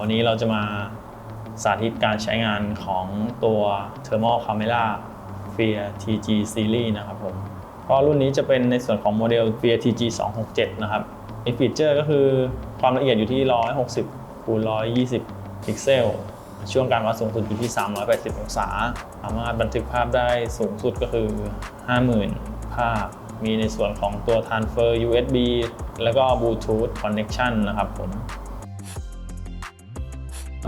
วันนี้เราจะมาสาธิตการใช้งานของตัว Thermal Camera Fear TG Series นะครับผมก็รุ่นนี้จะเป็นในส่วนของโมเดล Fear TG 267 นะครับไอฟีเจอร์ก็คือความละเอียดอยู่ที่ 160คูณ120 พิกเซล ช่วงการวัดสูงสุดอยู่ที่ 380 องศา สามารถบันทึกภาพได้สูงสุดก็คือ 50,000 ภาพ มีในส่วนของตัว transfer USB แล้วก็ Bluetooth connection นะครับผม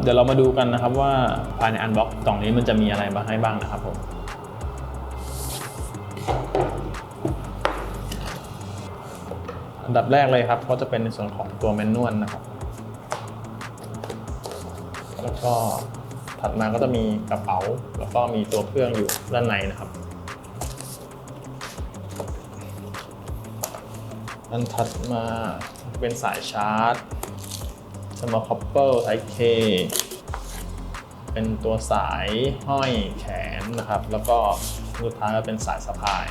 เดี๋ยวเรามาดูกันนะครับว่าภายในอันบ็อกกล่องนี้มันจะมีอะไรมาให้บ้างนะครับผมอันดับแรกเลยครับก็จะเป็นในส่วนของตัวแมนนวลนะครับ แล้วก็ถัดมาก็จะมีกระเป๋า แล้วก็มีตัวเครื่องอยู่ด้านในนะครับอันถัดมาเป็นสายชาร์จ สมอคอปเปิลไทเคเป็นตัวสายห้อยแขนนะครับ แล้วก็สุดท้ายก็เป็นสายสะพาย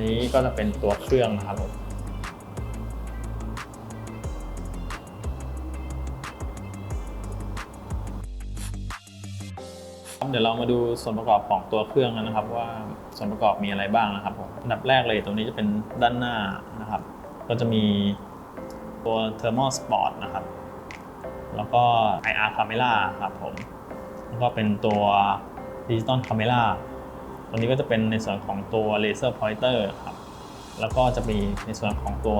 นี้ก็จะเป็นตัวเครื่องนะครับผม เดี๋ยวเรามาดูส่วนประกอบของตัวเครื่องกันนะครับ ว่าส่วนประกอบมีอะไรบ้างนะครับผมอันดับแรกเลยตรงนี้จะเป็นด้านหน้านะครับ ก็จะมีตัว Thermal Sport นะครับ แล้วก็ IR Camera ครับผมแล้วก็เป็นตัว Digital Camera ตรงนี้ก็จะเป็นในส่วนของตัว Laser Pointer ครับ แล้วก็จะมีในส่วนของตัว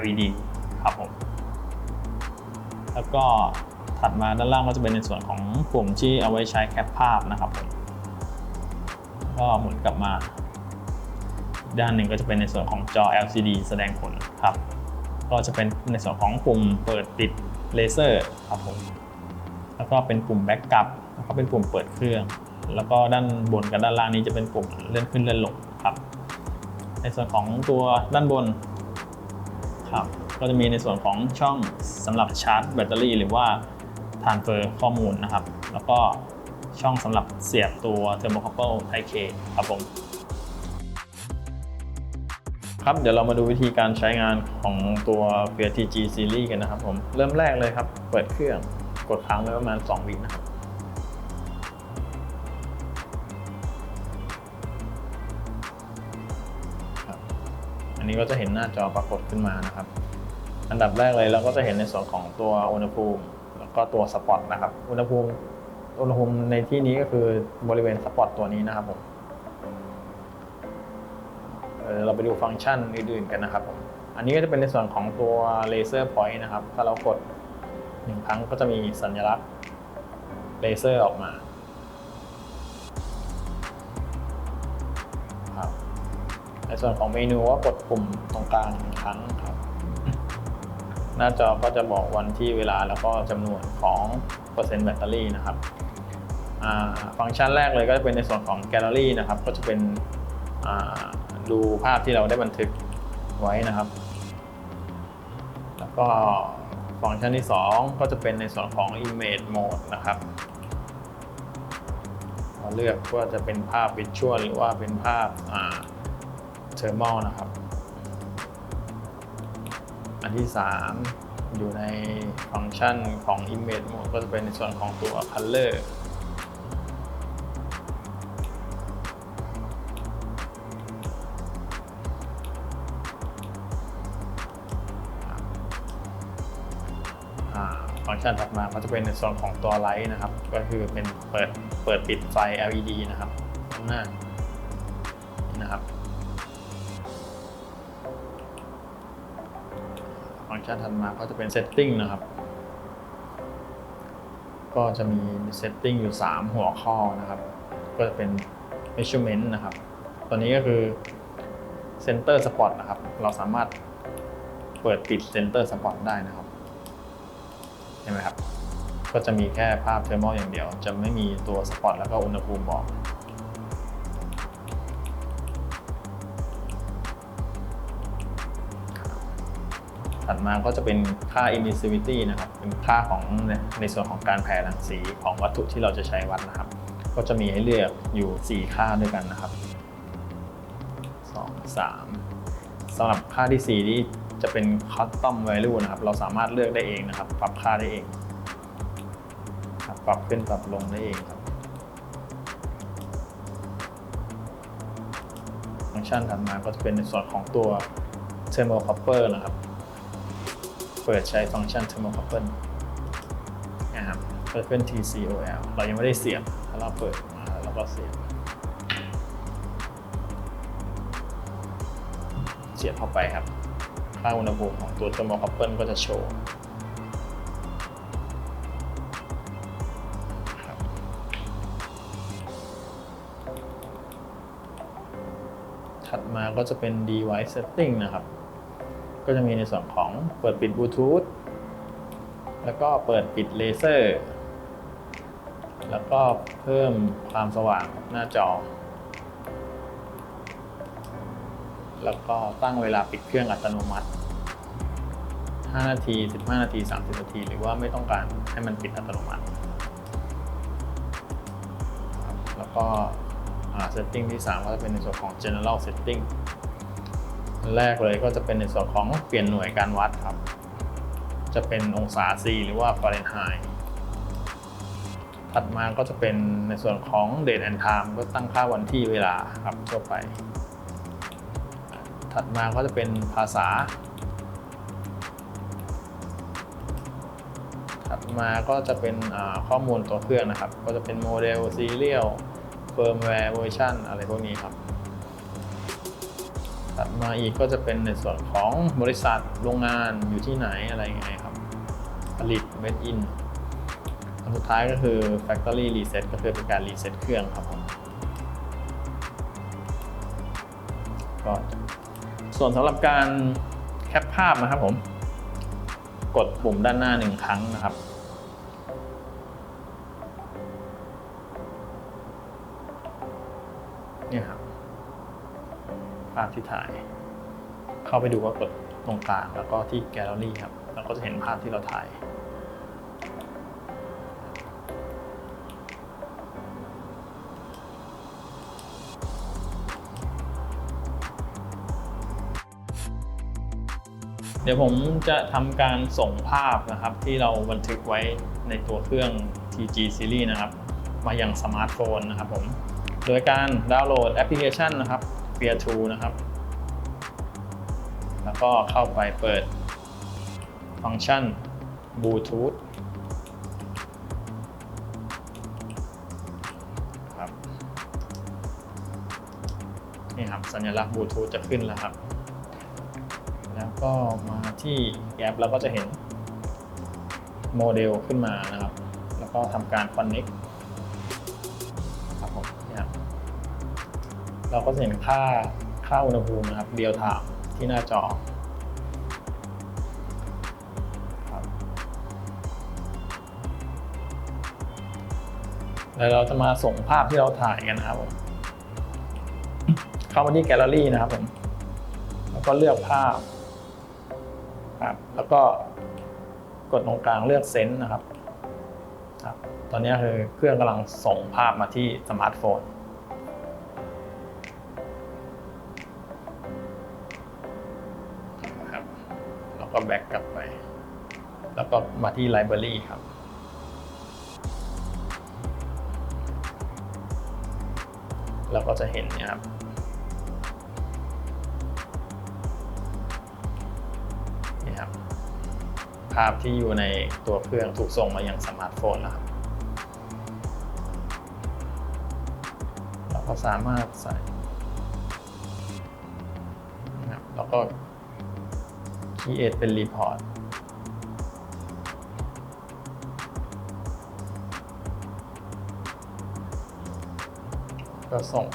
LED ครับผม แล้วก็ ถัดมาด้านล่างก็จะเป็นในส่วนของปุ่มที่เอาไว้ใช้แคปภาพนะครับผมก็หมุนกลับมา ด้านหนึ่งก็จะเป็นในส่วนของจอ LCD แสดงผลครับ ก็จะเป็นในส่วนของปุ่มเปิดปิดเลเซอร์ครับผมแล้วก็เป็นปุ่มแบ็กกลับแล้วก็เป็นปุ่มเปิดเครื่อง แล้วก็ด้านบนกับด้านล่างนี้จะเป็นปุ่มเลื่อนขึ้นเลื่อนลงครับ ในส่วนของตัวด้านบนครับก็จะมีในส่วนของช่องสำหรับชาร์จแบตเตอรี่ หรือว่า transfer ข้อมูลนะครับ แล้วก็ช่องสำหรับเสียบตัว thermocouple Type K ครับผมครับเดี๋ยวเรามาดูวิธีการใช้งานของตัว f i a TG Series กันนะครับผมเริ่มแรกเลยครับ เปิดเครื่องกดค้างไว้ประมาณ 2 วินะครับครับอันนี้ก็จะเห็นหน้าจอปรากฏขึ้นมานะครับ อันดับแรกเลยเราก็จะเห็นในส่วนของตัวอุณหภูมิ แล้วก็ตัวสปอตนะครับ อุณหภูมิอุณหภูมิในที่นี้ก็คือบริเวณสปอตตัวนี้นะครับผมเราไปดูฟังก์ชันอื่นๆกันนะครับผม อันนี้ก็จะเป็นในส่วนของตัวเลเซอร์พอยต์นะครับ ถ้าเรากดหนึ่งครั้งก็จะมีสัญลักษณ์เลเซอร์ออกมาครับในส่วนของเมนูก็กดปุ่มตรงกลางหนึ่งครั้งครับ หน้าจอก็จะบอกวันที่เวลาแล้วก็จำนวนของเปอร์เซ็นต์แบตเตอรี่นะครับฟังก์ชันแรกเลยก็จะเป็นในส่วนของแกลเลอรี่นะครับ ก็จะเป็นดูภาพที่เราได้บันทึกไว้นะครับ แล้วก็ฟังก์ชันที่ 2 ก็จะเป็นในส่วนของ Image Mode นะครับเราเลือกว่าจะเป็นภาพวิชวลหรือว่าเป็นภาพเทอร์มอลนะครับ อันที่ 3 อยู่ในฟังก์ชันของ Image Mode ก็จะเป็นในส่วนของตัว Color อ่าฟังก์ชันถัดมาก็จะเป็นในส่วนของตัวไลท์นะครับ ก็คือเป็นเปิดเปิดปิดไฟ LED นะครับข้างหน้านะครับ ชันถัดมาก็จะเป็น Setting นะครับ ก็จะมี Setting อยู่ 3 หัวข้อนะครับ ก็จะเป็น Measurement นะครับ ตัวนี้ก็คือ Center Spot นะครับ เราสามารถเปิดปิด Center Spot ได้นะครับ เห็นไหมครับ ก็จะมีแค่ภาพเทอร์มอลอย่างเดียว จะไม่มีตัวสปอตแล้วก็อุณหภูมิบอก ถัดมาก็จะเป็นค่า emissivity นะครับ เป็นค่าของในส่วนของการแผ่รังสีของวัตถุที่เราจะใช้วัดนะครับ ก็จะมีให้เลือกอยู่ 4 ค่าด้วยกันนะครับ 2 3สำหรับค่าที่ 4 นี้จะเป็น custom value นะครับ เราสามารถเลือกได้เองนะครับ ปรับค่าได้เอง ปรับขึ้นปรับลงได้เองครับ ฟังก์ชันถัดมาก็จะเป็นในส่วนของตัว thermocouple นะครับ เปิดใช้ฟังก์ชัน thermocouple นะครับก็จะเป็น TCOL เรายังไม่ได้เสียบถ้าเราเปิดมาแล้วเราก็เสียบเสียบเข้าไปครับค่าอุณหภูมิของตัว thermocouple ก็จะโชว์ครับถัดมาก็จะเป็น device setting นะครับ ก็จะมีในส่วนของเปิดปิดบลูทูธแล้วก็เปิดปิดเลเซอร์ แล้วก็เพิ่มความสว่างหน้าจอ แล้วก็ตั้งเวลาปิดเครื่องอัตโนมัติ 5 นาที 15 นาที 30 นาที หรือว่าไม่ต้องการให้มันปิดอัตโนมัติ แล้วก็เซตติ้งที่ 3 ก็จะเป็นในส่วนของ general setting แรกเลยก็จะเป็นในส่วนของเปลี่ยนหน่วยการวัดครับ จะเป็นองศา C หรือว่า Fahrenheit ถัดมาก็จะเป็นในส่วนของ date and time ก็ตั้งค่าวันที่เวลาครับทั่วไป ถัดมาก็จะเป็นภาษา ถัดมาก็จะเป็นข้อมูลตัวเครื่องนะครับ ก็จะเป็นโมเดลซีเรียลเฟิร์มแวร์เวอร์ชันอะไรพวกนี้ครับ ถัดมาอีกก็จะเป็นในส่วนของบริษัทโรงงานอยู่ที่ไหนอะไรยังไงครับ ผลิต made in อันสุดท้ายก็คือ factory reset ก็คือเป็นการรีเซ็ตเครื่องครับผมก็ส่วนสำหรับการแคปภาพนะครับผม กดปุ่มด้านหน้าหนึ่งครั้งนะครับ ภาพที่ถ่าย เข้าไปดูก็กดตรงกลางแล้วก็ที่แกลเลอรี่ครับแล้วก็จะเห็นภาพที่เราถ่ายเดี๋ยวผมจะทำการส่งภาพนะครับ ที่เราบันทึกไว้ในตัวเครื่อง TG Series นะครับ มายังสมาร์ทโฟนนะครับผม โดยการดาวน์โหลดแอปพลิเคชันนะครับ Fear 2นะครับ แล้วก็เข้าไปเปิดฟังก์ชันบลูทูธครับนี่ครับสัญลักษณ์บลูทูธจะขึ้นแล้วครับ แล้วก็มาที่แอปเราก็จะเห็นโมเดลขึ้นมานะครับ แล้วก็ทำการ connect เราก็จะเห็นค่าค่าอุณหภูมินะครับเรียลไทม์ที่หน้าจอแล้วเราจะมาส่งภาพที่เราถ่ายกันนะครับผมเข้ามาที่แกลเลอรี่นะครับผม แล้วก็เลือกภาพครับ แล้วก็กดตรงกลางเลือกเซนต์นะครับครับ ตอนนี้คือเครื่องกำลังส่งภาพมาที่สมาร์ทโฟน ก็แบ็กกลับไป แล้วก็มาที่ไลบรารีครับ เราก็จะเห็นเนี่ยครับนี่ครับ ภาพที่อยู่ในตัวเครื่องถูกส่งมายังสมาร์ทโฟนแล้วครับเราก็สามารถใส่นะครับแล้วก็ create เป็น report ก็ส่ง